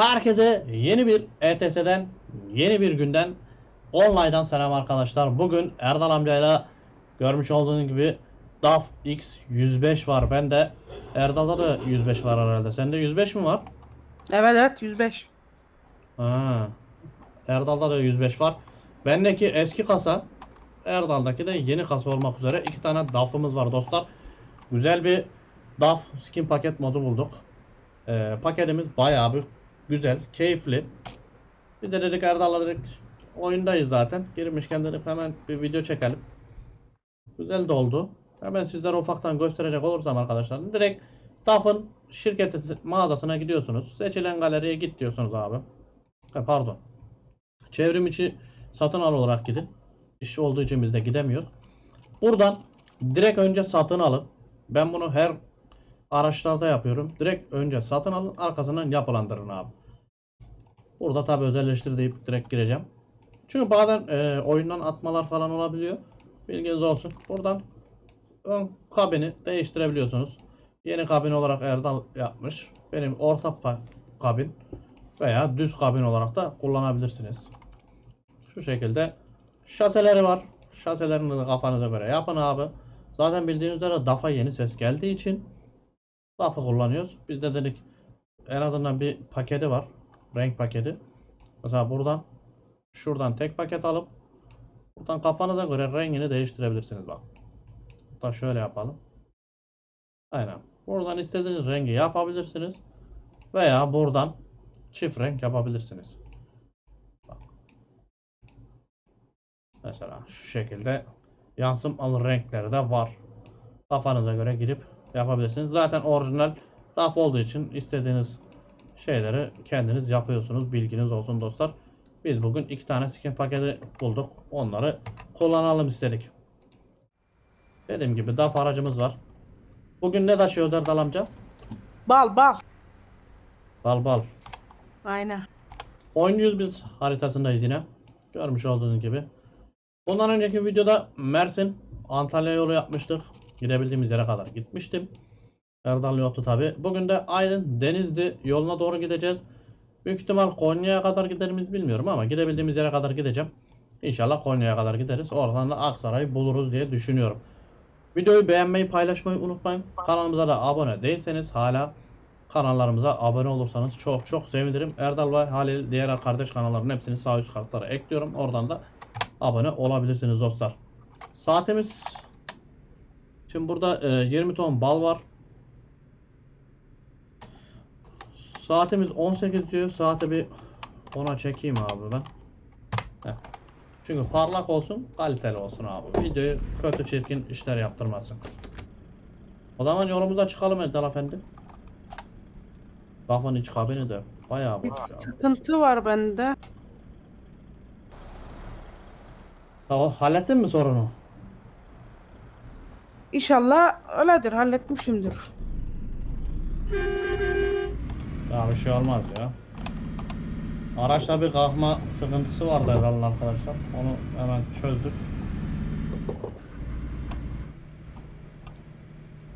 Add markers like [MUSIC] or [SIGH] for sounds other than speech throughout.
Herkese yeni bir ETS'den, yeni bir günden, online'dan selam arkadaşlar. Bugün Erdal amcayla görmüş olduğunuz gibi DAF X105 var. Ben de Erdal'da da 105 var herhalde. Sende 105 mi var? Evet evet 105. Ha. Erdal'da da 105 var. Bendeki eski kasa, Erdal'daki de yeni kasa olmak üzere iki tane DAF'ımız var dostlar. Güzel bir DAF skin paket modu bulduk. Ee, paketimiz bayağı bir güzel, keyifli. Bir de dedik Erdal'la dedik oyundayız zaten. Girmişken dedik hemen bir video çekelim. Güzel de oldu. Hemen sizlere ufaktan gösterecek olursam arkadaşlar. Direkt DAF'ın şirketi mağazasına gidiyorsunuz. Seçilen galeriye git diyorsunuz abi. Ha, pardon. Çevrim içi satın al olarak gidin. İş olduğu için biz de gidemiyoruz. Buradan direkt önce satın alın. Ben bunu her araçlarda yapıyorum. Direkt önce satın alın arkasından yapılandırın abi. Burada tabi özelleştir deyip direkt gireceğim. Çünkü bazen e, oyundan atmalar falan olabiliyor. Bilginiz olsun. Buradan ön kabini değiştirebiliyorsunuz. Yeni kabin olarak Erdal yapmış. Benim orta kabin veya düz kabin olarak da kullanabilirsiniz. Şu şekilde şaseleri var. Şaselerini de kafanıza göre yapın abi. Zaten bildiğiniz üzere DAF'a yeni ses geldiği için DAF'ı kullanıyoruz. Biz de dedik en azından bir paketi var. Renk paketi. Mesela buradan şuradan tek paket alıp buradan kafanıza göre rengini değiştirebilirsiniz bak. Hatta şöyle yapalım. Aynen. Buradan istediğiniz rengi yapabilirsiniz. Veya buradan çift renk yapabilirsiniz. Bak. Mesela şu şekilde yansımalı renkleri de var. Kafanıza göre girip yapabilirsiniz. Zaten orijinal DAF olduğu için istediğiniz şeyleri kendiniz yapıyorsunuz. Bilginiz olsun dostlar. Biz bugün iki tane skin paketi bulduk. Onları kullanalım istedik. Dediğim gibi DAF aracımız var. Bugün ne taşıyor Erdal amca? Bal bal. Bal bal. Aynen. Oynuyoruz biz haritasındayız yine. Görmüş olduğunuz gibi. Bundan önceki videoda Mersin Antalya yolu yapmıştık. Gidebildiğimiz yere kadar gitmiştim. Erdal yoktu tabi. Bugün de Aydın Denizli yoluna doğru gideceğiz. Büyük ihtimal Konya'ya kadar gider miyiz bilmiyorum ama gidebildiğimiz yere kadar gideceğim. İnşallah Konya'ya kadar gideriz. Oradan da Aksaray'ı buluruz diye düşünüyorum. Videoyu beğenmeyi paylaşmayı unutmayın. Kanalımıza da abone değilseniz hala kanallarımıza abone olursanız çok çok sevinirim. Erdal ve Halil diğer kardeş kanalların hepsini sağ üst kartlara ekliyorum. Oradan da abone olabilirsiniz dostlar. Saatimiz Şimdi burada e, 20 ton bal var. Saatimiz 18 diyor. Saate bir ona çekeyim abi ben. Heh. Çünkü parlak olsun, kaliteli olsun abi. Videoyu kötü çirkin işler yaptırmasın. O zaman yolumuza çıkalım Erdal Efendi. Kafanın iç kabini de bayağı Bir var ya. sıkıntı var bende. Tamam, hallettin mi sorunu? İnşallah öyledir halletmişimdir. Ya bir şey olmaz ya. Araçta bir kalkma sıkıntısı vardı Erdal'ın arkadaşlar. Onu hemen çözdük.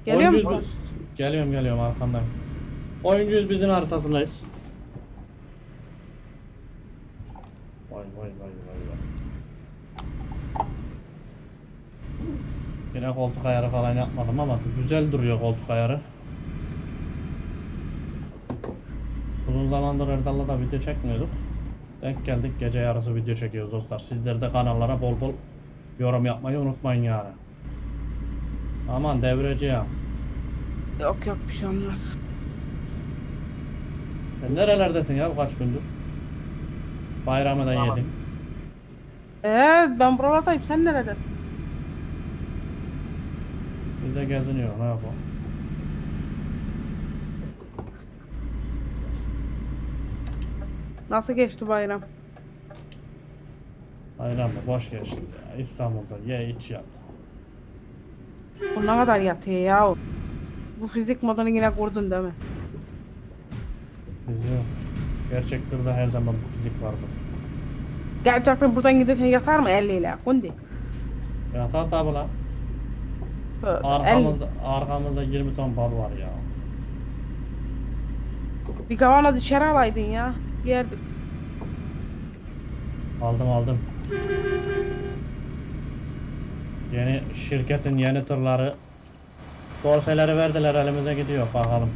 Geliyor Oyuncuyuz musun? biz. Geliyorum geliyorum arkandayım. Oyuncuyuz bizim haritasındayız. Vay vay vay vay vay. Yine koltuk ayarı falan yapmadım ama güzel duruyor koltuk ayarı. Uzun zamandır Erdal'la da video çekmiyorduk. Denk geldik gece yarısı video çekiyoruz dostlar. Sizler de kanallara bol bol yorum yapmayı unutmayın yani. Aman devreci ya. Yok yok bir şey olmaz. Sen nerelerdesin ya kaç gündür? Bayramı da yedin. Ee ben buralardayım sen neredesin? Biz de geziniyor ne yapalım. Nasıl geçti bayram? Bayram mı? Boş geçti ya. İstanbul'da ye iç yat. Bu ne kadar yatıyor ya? Bu fizik modunu yine kurdun değil mi? Bizi gerçektir de her zaman bu fizik vardır. Gerçekten buradan giderken yatar mı 50 ile? Kundi. Yatar tabi lan. Böyle, 50. Arkamızda, arkamızda 20 ton bal var ya. Bir kavanoz dışarı alaydın ya. Yerdik. Aldım aldım. Yeni şirketin yeni tırları dorseleri verdiler elimize gidiyor bakalım.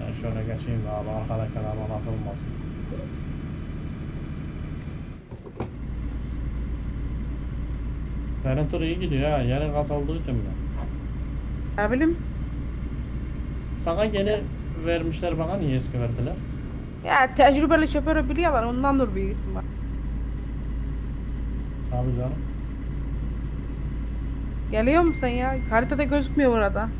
Ben şöyle geçeyim abi arkadaki araba bakılmasın. Benim tır iyi gidiyor ha yeni gaz olduğu için mi? Ne bileyim. Sana yeni vermişler bana niye eski verdiler? Ya tecrübeli şoförü biliyorlar ondandır büyük ihtimal. Abi canım. Geliyor musun ya? Haritada gözükmüyor burada.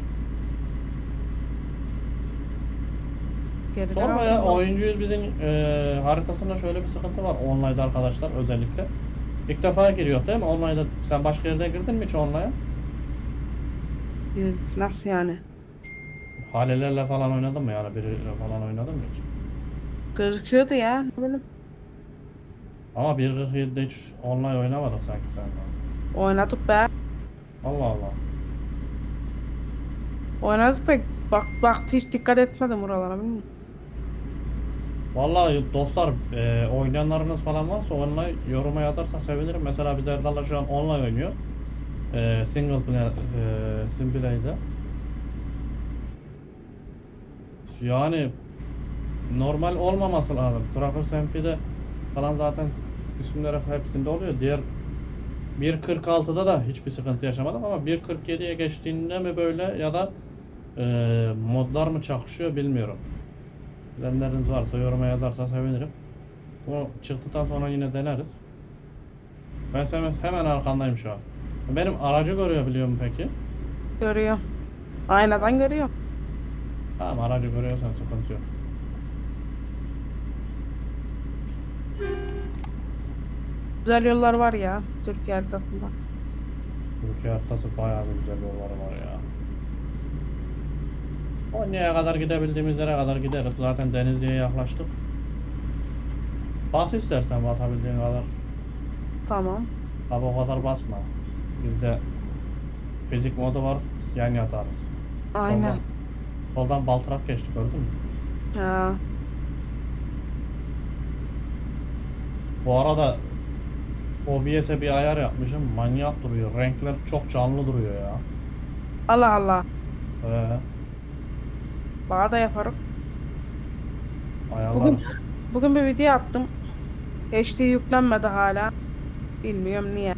Geriden Sorma ya aldım. oyuncuyuz bizim e, haritasında şöyle bir sıkıntı var online'da arkadaşlar özellikle. İlk defa giriyor değil mi online'da? Sen başka yerde girdin mi hiç online'a? Nasıl yani? Halelerle falan oynadın mı yani biriyle falan oynadın mı hiç? Gözüküyordu ya. Bileyim. Ama 1.47'de hiç online oynamadın sanki sen. Oynadık be. Allah Allah. Oynadık da bak bak hiç dikkat etmedim buralara bilmiyorum. Vallahi dostlar e, oynayanlarınız falan varsa online yoruma yazarsa sevinirim. Mesela biz Erdal'la şu an online oynuyor. E, single play, e, single play'de. Yani normal olmaması lazım. Trackers MP'de falan zaten isimleri hepsinde oluyor. Diğer 1.46'da da hiçbir sıkıntı yaşamadım ama 1.47'ye geçtiğinde mi böyle ya da e, modlar mı çakışıyor bilmiyorum. Bilenleriniz varsa yoruma yazarsa sevinirim. Bu çıktıktan sonra yine deneriz. Ben hemen, hemen arkandayım şu an. Benim aracı görüyor biliyor mu peki? Görüyor. Aynadan görüyor. Tamam aracı görüyorsan sıkıntı yok. Güzel yollar var ya Türkiye haritasında. Türkiye haritası bayağı bir güzel yolları var ya. Konya'ya kadar gidebildiğimiz yere kadar gideriz. Zaten Denizli'ye yaklaştık. Bas istersen basabildiğin kadar. Tamam. Tabi o kadar basma. Bizde fizik modu var. Yan yatarız. Aynen. Soldan, soldan baltrak geçti gördün mü? Ha. Bu arada OBS'e bir ayar yapmışım. Manyak duruyor. Renkler çok canlı duruyor ya. Allah Allah. Ee, Bana da yaparım. ayarlar. Bugün bugün bir video attım. HD yüklenmedi hala. Bilmiyorum niye.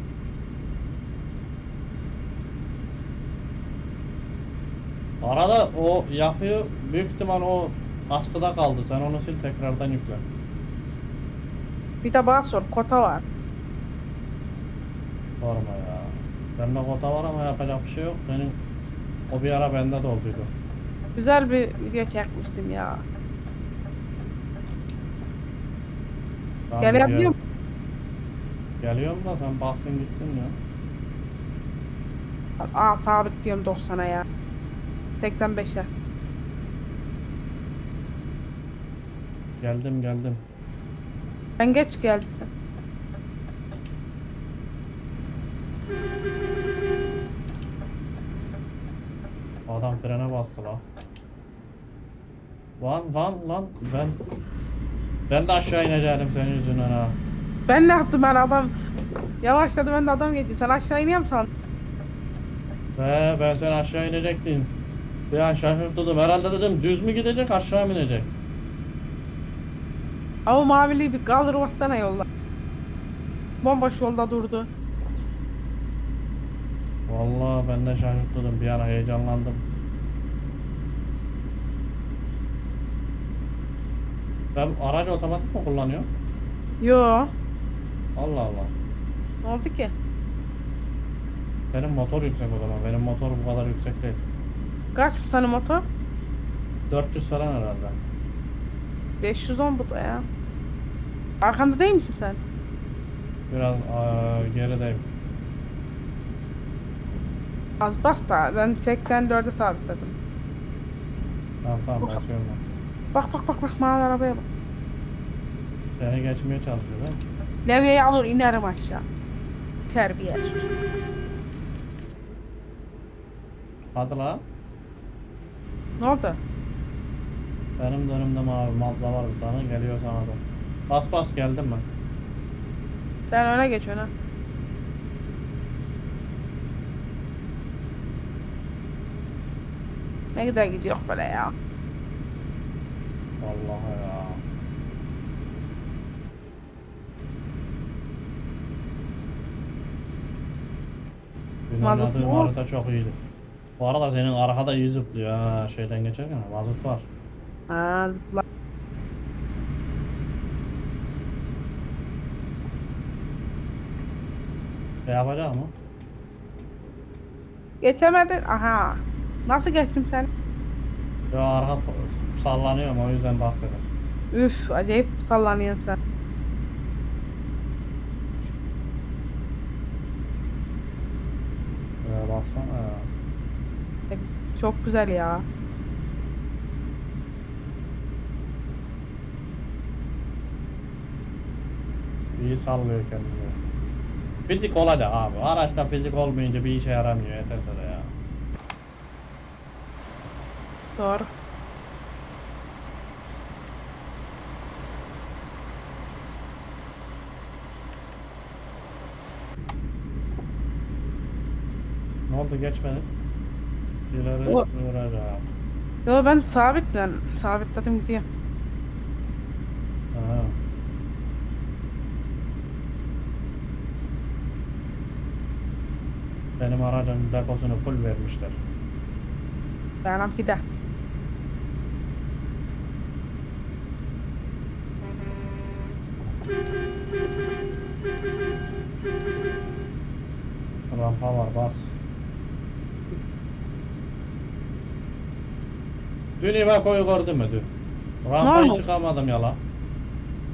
Arada o yapıyor. Büyük ihtimal o askıda kaldı. Sen onu sil tekrardan yükle. Bir de bana sor. Kota var. Sorma ya. Bende kota var ama yapacak bir şey yok. Benim o bir ara bende de olduydu. Güzel bir video çekmiştim ya. Tamam, Gelebiliyor geliyorum. Geliyorum da sen bastın gittin ya. Aa sabit diyorum 90'a ya. 85'e. Geldim geldim. Ben geç geldi sen. Adam frene bastı la. Lan lan lan ben ben de aşağı inecektim senin yüzünden ha. Ben ne yaptım ben adam yavaşladı ben de adam geçtim. Sen aşağı iniyor musun? Ve ben sen aşağı inecektin. Bir an şaşırttım. Herhalde dedim düz mü gidecek aşağı mı inecek? Ama maviliği bir kaldır bassana yolda. Bomboş yolda durdu. Vallahi ben de şaşırttım. Bir an heyecanlandım. Ben aracı otomatik mi kullanıyorum? Yo. Allah Allah. Ne oldu ki? Benim motor yüksek o zaman. Benim motor bu kadar yüksek değil. Kaç bu senin motor? 400 falan herhalde. 510 bu da ya. Arkamda değil misin sen? Biraz aa, gerideyim. Az bas da ben 84'e sabitledim. Tamam tamam basıyorum ben. Bak bak bak bak mavi arabaya bak. Seni geçmeye çalışıyor mi? Levyeyi alır inerim aşağı. Terbiyesiz. Hadi la. Ne oldu? Benim de önümde mavi mazda var bir tane geliyor sana da. Bas bas geldin mi? Sen öne geç öne. Ne güzel gidiyor böyle ya. Vallahi ya. Dün Mazot mu? harita çok iyiydi. Bu arada senin arkada iyi zıplıyor ha şeyden geçerken mazot var. Ha, zıpla. Ne yapacak mı? Geçemedin. Aha. Nasıl geçtim sen? Yo arka sallanıyorum o yüzden bak dedim. Üf acayip sallanıyorsun sen. Şuraya baksana ya. Çok güzel ya. İyi sallıyor kendini. Fizik olacak abi. Araçta fizik olmayınca bir işe yaramıyor ETS'de ya. Doğru. Ne oldu geçmedi? İleri O- vuracağım. Yo ben sabitlen. Sabitledim gidiyor. Benim aracın deposunu full vermişler. Benimki de. Rampa var bas. Dün İvako'yu gördün mü dün? Rampayı olmuş? çıkamadım yala.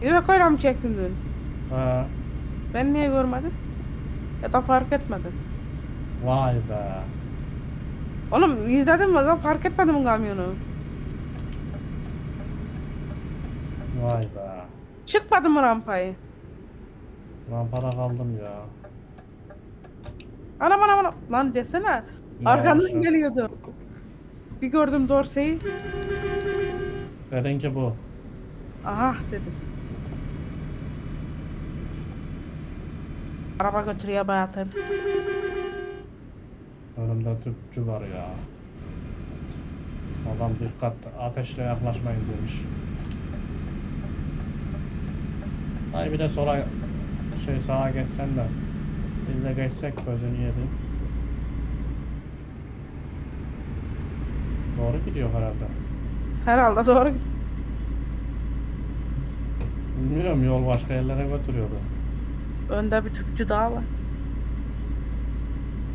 Yok öyle mi çektin dün? Ha. Ben niye görmedim? Ya da fark etmedim. Vay be. Oğlum izledim mi? Fark etmedim kamyonu. Vay be. Çıkmadım mı rampayı? Rampada kaldım ya. Anam anam anam. Lan desene. Ne Arkandan geliyordu. Bir gördüm dorseyi. Dedin ki bu. Aha dedim. Araba götürüyor bayatır. Önümde tüpçü var ya. Adam dikkat ateşle yaklaşmayın demiş. Ay bir de sola şey sağa geçsen de biz de geçsek gözünü yedin. Doğru gidiyor herhalde. Herhalde doğru. Bilmiyorum yol başka yerlere götürüyordu. Önde bir tüpçü daha var.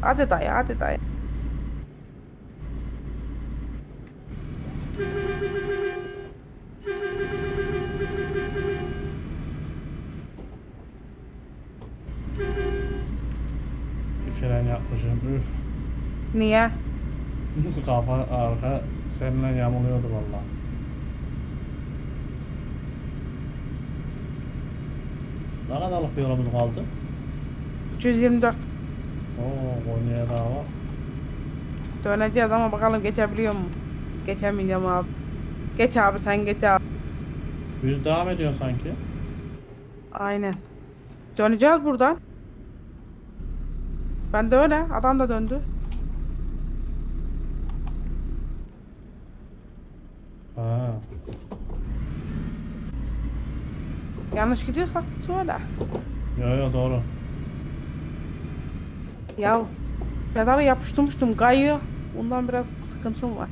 Hadi dayı hadi dayı. Fren yapmışım. Üf. Niye? Kafa arka seninle yamuluyordu valla. Ne kadarlık bir yolumuz kaldı? 324. Oo Konya'ya daha var. Döneceğiz ama bakalım geçebiliyor mu? Geçemeyeceğim abi. Geç abi sen geç abi. Düz devam ediyor sanki. Aynen. Döneceğiz buradan. Ben de öyle. Adam da döndü. Ha. Yanlış gidiyorsak söyle. Yo yo doğru. Ya pedalı yapıştırmıştım kayıyor. Ondan biraz sıkıntım var.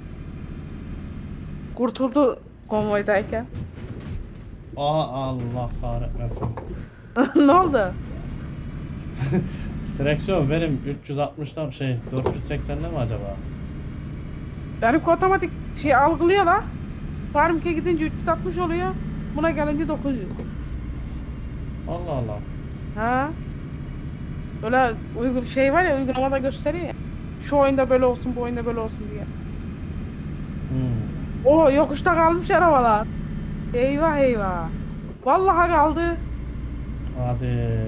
Kurtuldu konvoydayken. Aa Allah kahretmesin. [LAUGHS] ne oldu? [LAUGHS] Direksiyon benim 360'dan şey 480'de mi acaba? Benimki otomatik şey algılıyor la. Farmke gidince 360 oluyor. Buna gelince 900. Allah Allah. Ha? Böyle uygun şey var ya uygulamada gösteriyor ya. Şu oyunda böyle olsun, bu oyunda böyle olsun diye. Hmm. O yokuşta kalmış arabalar. Eyvah eyvah. Vallahi kaldı. Hadi.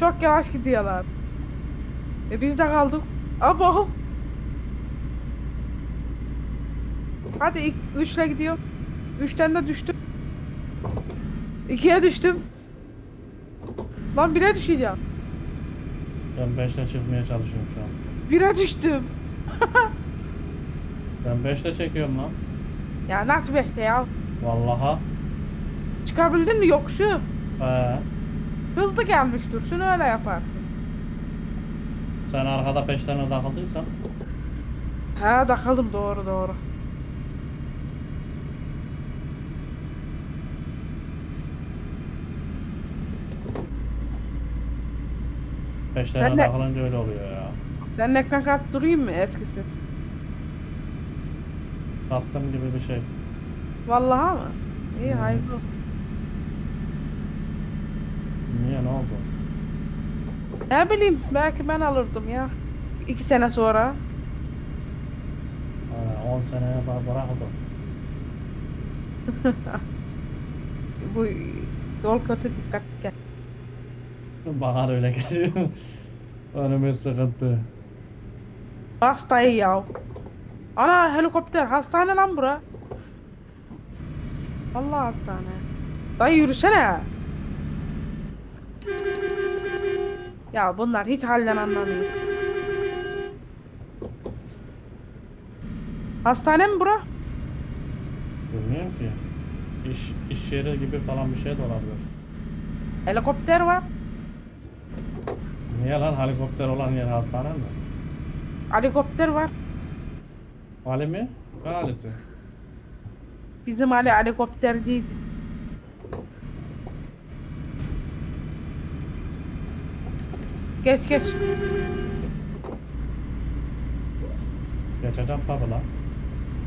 Çok yavaş gidiyorlar. E biz de kaldık. Abo. Hadi ilk üçle gidiyor. Üçten de düştüm. İkiye düştüm. Lan bire düşeceğim. Ben 5'te çıkmaya çalışıyorum şu an. Bire düştüm. [LAUGHS] Ben 5'te çekiyorum lan. Ya nasıl beşte ya? Vallaha. Çıkabildin mi yokuşu? He. Hızlı gelmiş dursun öyle yapar. Sen arkada peşlerine takıldıysan. Ha takıldım doğru doğru. Peşlerine Sen de- takılınca öyle oluyor ya. Senin ekran kartı durayım mı eskisi? Tatlım gibi bir şey. Vallahi mı? İyi Hmm. hayırlı olsun. Niye ne oldu? Ne bileyim belki ben alırdım ya. İki sene sonra. Ha, 10 seneye bak bırakıldı. [LAUGHS] Bu yol kötü dikkatli gel. Bakar öyle gidiyor. Önümüz sıkıntı. Hastayı ya. Ana helikopter hastane lan bura. Vallahi hastane. Dayı yürüsene. Ya bunlar hiç halden anlamıyor. Hastane mi bura? Bilmiyorum ki. İş, iş yeri gibi falan bir şey de olabilir. Helikopter var. Niye lan helikopter olan yer hastane mi? Helikopter var. Ali mi? Ne Ali'si? Bizim Ali helikopter değil. Geç geç. Geçeceğim tabi lan.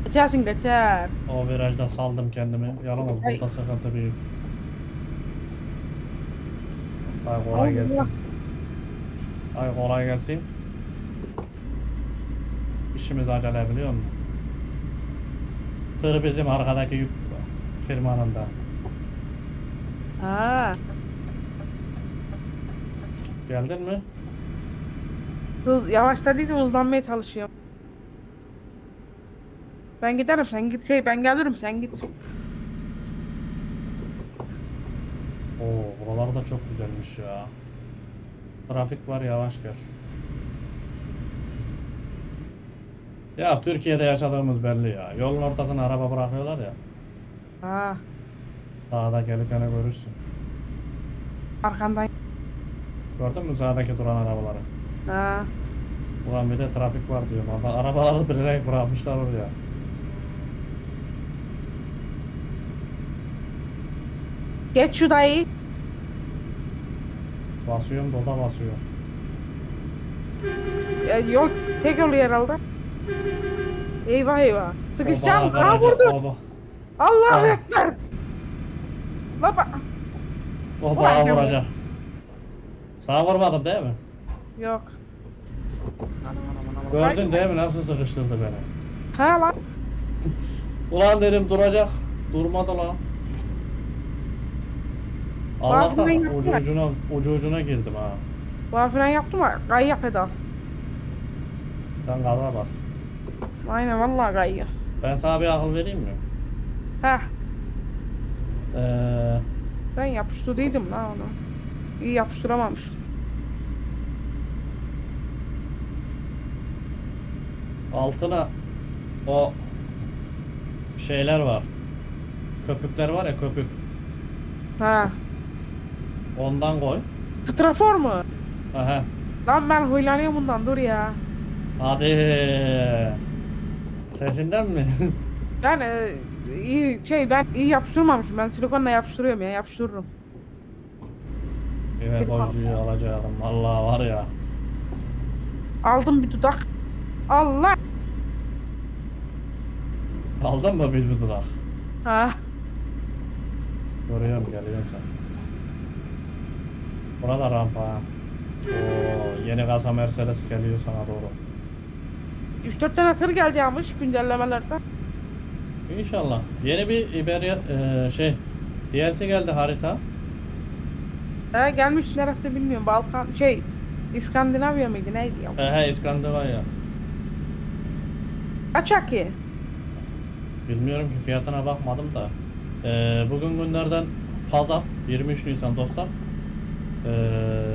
Geçersin geçer. O virajda saldım kendimi. Yalan oldu. Burada sıkıntı büyük. Ay kolay gelsin. Ay kolay gelsin. İşimiz acele biliyor musun? Tır bizim arkadaki yük firmanın da. Ha. Geldin mi? Hız, yavaşladıysa hızlanmaya çalışıyorum. Ben giderim sen git şey ben gelirim sen git. Oo buralar da çok güzelmiş ya. Trafik var yavaş gel. Ya Türkiye'de yaşadığımız belli ya. Yolun ortasına araba bırakıyorlar ya. Ha. Sağda gelirken görürsün. Arkandan. Gördün mü sağdaki duran arabaları? Ha. Ulan bir de trafik var diyor. Valla arabaları bilerek bırakmışlar oraya. Geç şu dayı. Basıyorum doda basıyor. Ya, yol tek yolu herhalde. Eyvah eyvah. Sıkışacağım. Garajı- vurdu. Allahu Ah. ekber. La bak. o bana vuracak. Sağ vurmadım değil mi? Yok. Anam, anam, anam, anam. Gördün değil mi nasıl sıkıştırdı beni? Ha lan. Ulan dedim duracak. Durmadı lan. Allah'tan ucu var. ucuna, ucu ucuna girdim ha. Bu fren yaptım ha. Kayya pedal. Sen gaza bas. Aynen vallahi kayıyor. Ben sana bir akıl vereyim mi? Ha. Ee, Ben yapıştırdıydım la onu. İyi yapıştıramamış. Altına o şeyler var. Köpükler var ya köpük. Ha. Ondan koy. Strafor mu? Aha. Lan ben huylanıyorum bundan dur ya. Hadi. Sesinden mi? [LAUGHS] Ben e, iyi şey ben iyi yapıştırmamışım. Ben silikonla yapıştırıyorum ya yapıştırırım. Evet hoşçuyu alacağım. Allah var ya. Aldım bir dudak. Allah. Aldın mı biz bu durak? Ha. Görüyorum geliyorsun sen. Burada rampa ha. Oo, yeni kasa Mercedes geliyor sana doğru. 3-4 tane tır geleceğimiş güncellemelerden. İnşallah. Yeni bir Iberia e, şey DLC geldi harita. He gelmiş neresi bilmiyorum. Balkan şey İskandinavya mıydı neydi ya? He he İskandinavya. Kaç ki? Bilmiyorum ki fiyatına bakmadım da. Ee, bugün günlerden pazar 23 Nisan dostlar. Ee,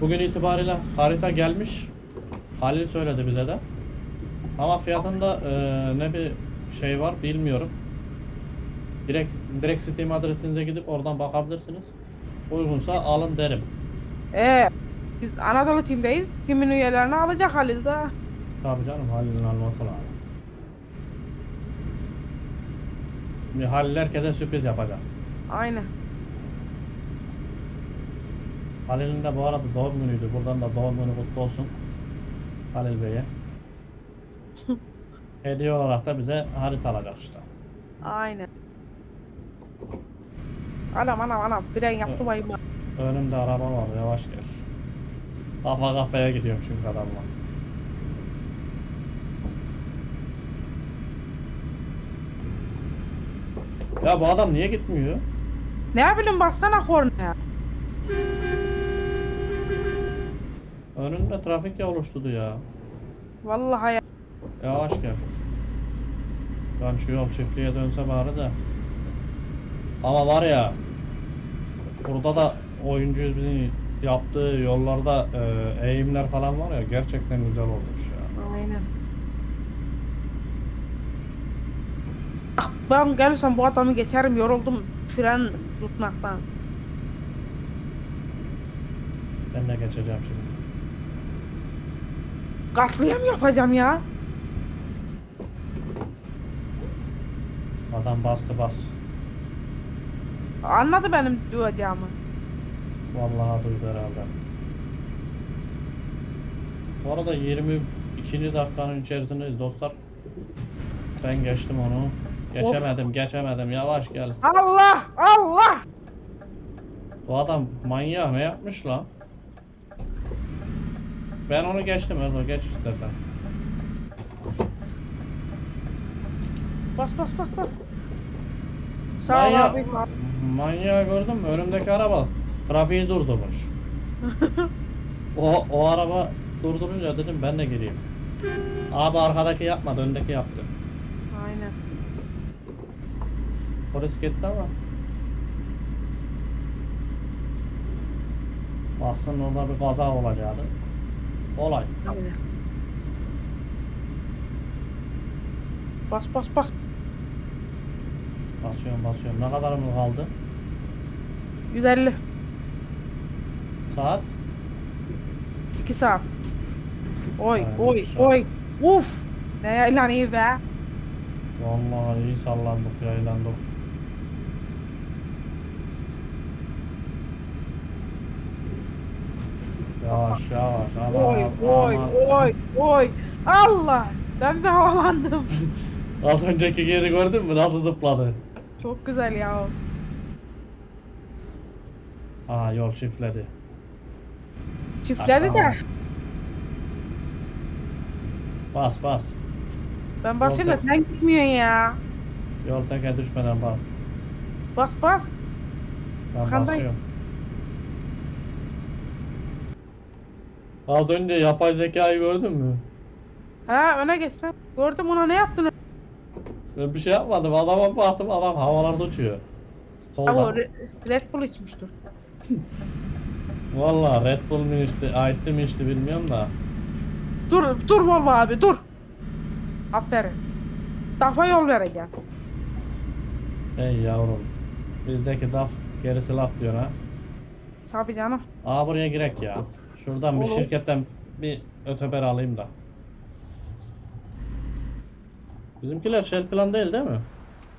bugün itibariyle harita gelmiş. Halil söyledi bize de. Ama fiyatında e, ne bir şey var bilmiyorum. Direkt direkt Steam adresinize gidip oradan bakabilirsiniz. Uygunsa alın derim. Ee, biz Anadolu timdeyiz. Timin üyelerini alacak Halil de. Tabii canım Halil'in alması lazım. Bir Halil herkese sürpriz yapacak. Aynen. Halil'in de bu arada doğum günüydü. Buradan da doğum günü kutlu olsun. Halil Bey'e. [LAUGHS] Hediye olarak da bize harita alacak işte. Aynen. Anam anam anam fren yaptı bayım. Önümde araba var yavaş gel. Kafa kafaya gidiyorum çünkü adamla. Ya bu adam niye gitmiyor? Ne bileyim baksana kornaya. Önünde trafik ya oluşturdu ya. Vallahi ya. Yavaş gel. Ben şu yol çiftliğe dönse bari de. Ama var ya. Burada da oyuncu bizim yaptığı yollarda e, eğimler falan var ya gerçekten güzel olmuş ya. Aynen. Ben gelirsem bu adamı geçerim yoruldum fren tutmaktan. Ben de geçeceğim şimdi. Katliam yapacağım ya. Adam bastı bas. Anladı benim duyacağımı. Vallahi duydu herhalde. Bu arada 22. dakikanın içerisindeyiz dostlar. Ben geçtim onu. Geçemedim, geçemedim. Yavaş gel. Allah Allah. Bu adam manyak ne yapmış lan? Ben onu geçtim Erdo geç istersen. Bas bas bas bas. Sağ ol Manyak- abi sağ ol. Manyağı gördün mü? Önümdeki araba trafiği durdurmuş. [LAUGHS] o, o araba durdurunca dedim ben de gireyim. Abi arkadaki yapmadı, öndeki yaptı. Aynen. Polis gitti ama. Aslında orada bir kaza olacaktı. Olay. Bas bas bas. Basıyorum basıyorum. Ne kadar mı kaldı? 150. Saat? 2 saat. Oy Aynen, oy saat. oy. Uf. Ne yaylan iyi be. Vallahi iyi sallandık yaylandık. Yavaş yavaş aman Oy oy oy oy. Allah. Ben bir havalandım. [LAUGHS] Az önceki yeri gördün mü nasıl zıpladı? Çok güzel ya. Aa yol çiftledi. Çiftledi de. Bas bas. Ben Oldu. sen gitmiyorsun ya. Yol teke düşmeden bas. Bas bas. Ben Arkandayım. basıyorum. Az önce yapay zekayı gördün mü? Ha öne geç sen. Gördüm ona ne yaptın? Ben bir şey yapmadım. Adama baktım adam havalarda uçuyor. Solda. Re- Red Bull içmiştir. Valla Red Bull mu içti, Ice Tea mi içti bilmiyorum da. Dur dur Volvo abi dur. Aferin. Dafa yol vereceğim. Ey yavrum. Bizdeki laf gerisi laf diyor ha. Tabii canım. Aa buraya girek ya. Şuradan bir Olur. şirketten bir öteber alayım da. Bizimkiler Shell plan değil değil mi?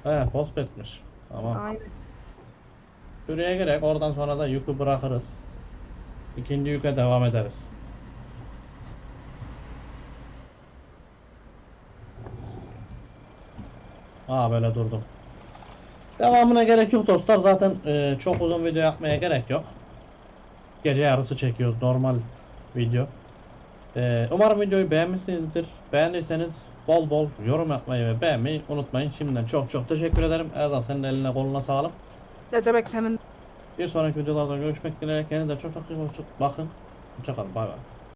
He, fosfetmiş. Tamam. Aynen. Şuraya girek oradan sonra da yükü bırakırız. İkinci yüke devam ederiz. Aa böyle durdum. Devamına gerek yok dostlar. Zaten e, çok uzun video yapmaya gerek yok. Gece yarısı çekiyoruz normal video. E, umarım videoyu beğenmişsinizdir. Beğendiyseniz bol bol yorum yapmayı ve beğenmeyi unutmayın. Şimdiden çok çok teşekkür ederim. Erdal senin eline koluna sağlık. Ne demek senin Bir sonraki videolarda görüşmek dileğiyle. Kendinize çok çok iyi bakın. Hoşçakalın. Bay bay.